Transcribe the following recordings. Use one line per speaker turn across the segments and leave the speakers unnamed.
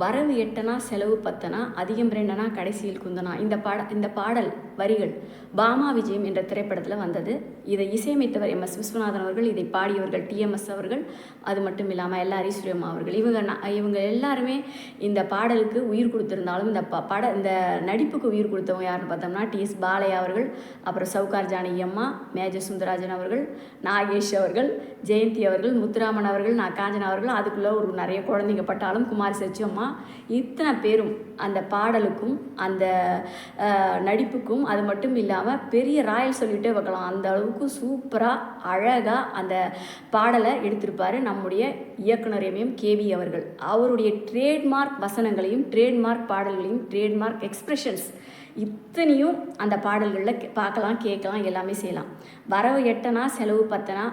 வரவு எட்டனா செலவு பத்தனா அதிகம் ரெண்டனா கடைசியில் குந்தனா. இந்த பாட இந்த பாடல் வரிகள். பாமா விஜயம் என்ற திரைப்படத்தில் வந்தது. இதை இசையமைத்தவர் எம். எஸ். விஸ்வநாதன் அவர்கள் இதை பாடியவர்கள் டிஎம்எஸ் அவர்கள் அது மட்டும் இல்லாமல் எல் ஐஸ்வர்யம்மா அவர்கள். இவங்க இவங்க எல்லாருமே இந்த பாடலுக்கு உயிர் கொடுத்திருந்தாலும் இந்த ப பட இந்த நடிப்புக்கு உயிர் கொடுத்தவங்க யாருன்னு பார்த்தோம்னா டி. எஸ். பாலையா அவர்கள் அப்புறம் சவுகார் ஜானகி அம்மா மேஜர் சுந்தராஜன் அவர்கள் நாகேஷ் அவர்கள் ஜெயந்தி அவர்கள் முத்துராமன் அவர்கள் நான் காஞ்சனா அவர்கள் அதுக்குள்ளே ஒரு நிறைய குழந்தைங்க பட்டாலும் குமாரி சச்சி அம்மா இத்தனை பேரும் அந்த பாடலுக்கும் அந்த நடிப்புக்கும் இருக்கும். அது மட்டும் இல்லாமல் பெரிய ராயல் சொல்லிகிட்டே வைக்கலாம். அந்த அளவுக்கு சூப்பராக அழகாக அந்த பாடலை எடுத்திருப்பார் நம்முடைய இயக்குனர் எம்எம் கேவி அவர்கள். அவருடைய ட்ரேட்மார்க் வசனங்களையும் ட்ரேட்மார்க் பாடல்களையும் ட்ரேட்மார்க் எக்ஸ்பிரஷன்ஸ் இத்தனையும் அந்த பாடல்களில் கே- பார்க்கலாம் கேட்கலாம் எல்லாமே செய்யலாம். வரவு எட்டனா செலவு பத்தனா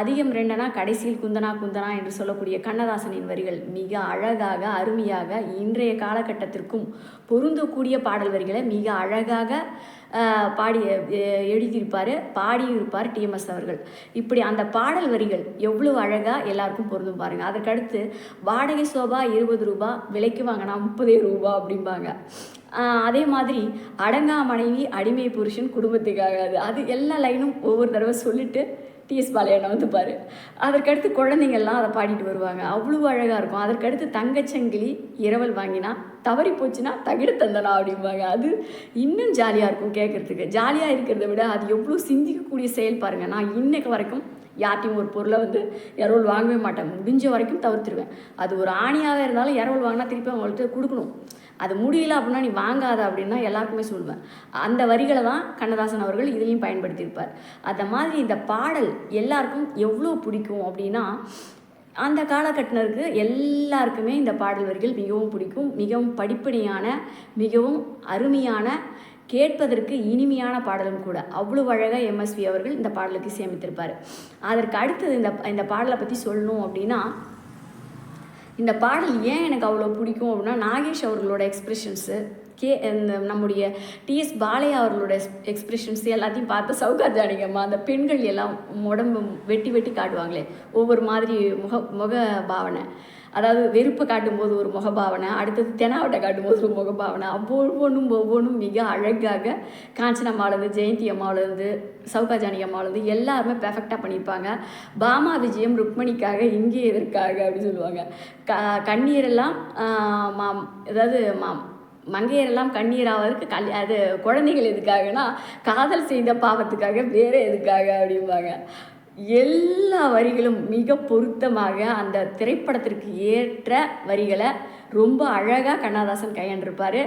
அதிகம் ரெண்டனா கடைசியில் குந்தனா குந்தனா என்று சொல்லக்கூடிய கண்ணதாசனின் வரிகள் மிக அழகாக அருமையாக இன்றைய காலகட்டத்திற்கும் பொருந்தக்கூடிய பாடல் வரிகளை மிக அழகாக பாடி எழுதியிருப்பார் பாடியிருப்பார் டிஎம்எஸ் அவர்கள். இப்படி அந்த பாடல் வரிகள் எவ்வளோ அழகாக எல்லாருக்கும் பொருந்தும் பாருங்கள் அதற்கடுத்து வாடகை சோபா இருபது ரூபா விலைக்கு வாங்கினா முப்பதே ரூபா அப்படிம்பாங்க. அதே மாதிரி அடங்கா மனைவி அடிமை புருஷன் குடும்பத்துக்காகாது அது எல்லா லைனும் ஒவ்வொரு தடவை சொல்லிட்டு டிஎஸ் பாலையண்ணா வந்துப்பார் அதற்கடுத்து குழந்தைங்கள்லாம் அதை பாடிட்டு வருவாங்க. அவ்வளோ அழகாக இருக்கும். அதற்கடுத்து தங்கச்சங்கிலி இரவல் வாங்கினா தவறி போச்சுன்னா தகிடு தந்தனா அப்படிம்பாங்க. அது இன்னும் ஜாலியாக இருக்கும் கேட்குறதுக்கு ஜாலியாக இருக்கிறத விட அது எவ்வளோ சிந்திக்கக்கூடிய செயல் பாருங்கள் நான் இன்னைக்கு வரைக்கும் யார்ட்டையும் ஒரு பொருளை வந்து இரவல் வாங்கவே மாட்டேன். முடிஞ்ச வரைக்கும் தவிர்த்துருவேன். அது ஒரு ஆணியாகவே இருந்தாலும் இரவல் வாங்கினா திருப்பி அவங்கள்ட்ட கொடுக்கணும். அது முடியல அப்படின்னா நீ வாங்காத அப்படின்னா எல்லாருக்குமே சொல்லுவேன். அந்த வரிகளை தான் கண்ணதாசன் அவர்கள் இதுலேயும் பயன்படுத்தியிருப்பார். அந்த மாதிரி இந்த பாடல் எல்லாருக்கும் எவ்வளோ பிடிக்கும் அப்படின்னா அந்த காலகட்டினருக்கு எல்லாருக்குமே இந்த பாடல் வரிகள் மிகவும் பிடிக்கும். மிகவும் படிப்படியான மிகவும் அருமையான கேட்பதற்கு இனிமையான பாடலும் கூட. அவ்வளோ அழகாக எம்எஸ்வி அவர்கள் இந்த பாடலுக்கு சேமித்திருப்பார். அதற்கு அடுத்தது இந்த இந்த பாடலை பற்றி சொல்லணும் அப்படின்னா இந்த பாடல் ஏன் எனக்கு அவ்வளோ பிடிக்கும் அப்படின்னா நாகேஷ் அவர்களோட எக்ஸ்பிரஷன்ஸு கே நம்முடைய டிஎஸ் பாலையா அவர்களோட எக்ஸ்பிரஷன்ஸ் எல்லாத்தையும் பார்த்து சவுகார் ஜானகியம்மா அந்த பெண்கள் எல்லாம் உடம்பு வெட்டி வெட்டி காட்டுவாங்களே. ஒவ்வொரு மாதிரி முக முக பாவனை. அதாவது வெறுப்பை காட்டும்போது ஒரு முகபாவனை அடுத்தது தெனாவட்டை காட்டும்போது ஒரு முகபாவனை ஒவ்வொன்றும் ஒவ்வொன்றும் மிக அழகாக காஞ்சன அம்மாவிலேருந்து ஜெயந்தி அம்மாவிலேருந்து சவுகா ஜானிகம்மாவிலேருந்து எல்லாருமே பெர்ஃபெக்டாக பண்ணியிருப்பாங்க. பாமா விஜயம் ருக்மணிக்காக இங்கே எதற்காக அப்படின்னு சொல்லுவாங்க. க கண்ணீரெல்லாம் மாம் அதாவது மாம் மங்கையரெல்லாம் கண்ணீராவதற்கு கல் அது குழந்தைகள் எதுக்காகனா காதல் செய்த பாவத்துக்காக வேறு எதுக்காக அப்படிம்பாங்க. எல்லா வரிகளும் மிக பொருத்தமாக அந்த திரைப்படத்திற்கு ஏற்ற வரிகளை ரொம்ப அழகாக கண்ணாதாசன் கையாண்டிருப்பார்.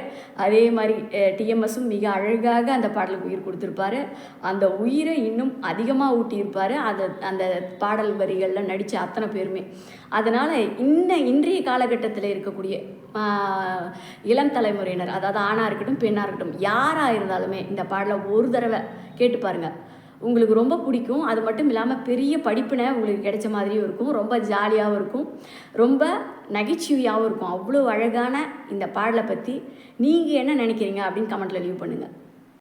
அதே மாதிரி டிஎம்எஸும் மிக அழகாக அந்த பாடலுக்கு உயிர் கொடுத்துருப்பாரு. அந்த உயிரை இன்னும் அதிகமாக ஊட்டியிருப்பார். அதை அந்த பாடல் வரிகளில் நடித்த அத்தனை பேருமே. அதனால் இன்ன இன்றைய காலகட்டத்தில் இருக்கக்கூடிய இளம் தலைமுறையினர் அதாவது ஆணாக இருக்கட்டும் பெண்ணாக இருக்கட்டும் யாராக இருந்தாலுமே இந்த பாடலை ஒரு தடவை கேட்டு பாருங்கள் உங்களுக்கு ரொம்ப பிடிக்கும். அது மட்டும் இல்லாமல் பெரிய படிப்பினை உங்களுக்கு கிடைச்ச மாதிரியும் இருக்கும். ரொம்ப ஜாலியாகவும் இருக்கும். ரொம்ப நகைச்சுவையாகவும் இருக்கும். அவ்வளோ அழகான இந்த பாடலை பற்றி நீங்கள் என்ன நினைக்கிறீங்க அப்படின்னு கமெண்ட்டில் லீவ் பண்ணுங்கள்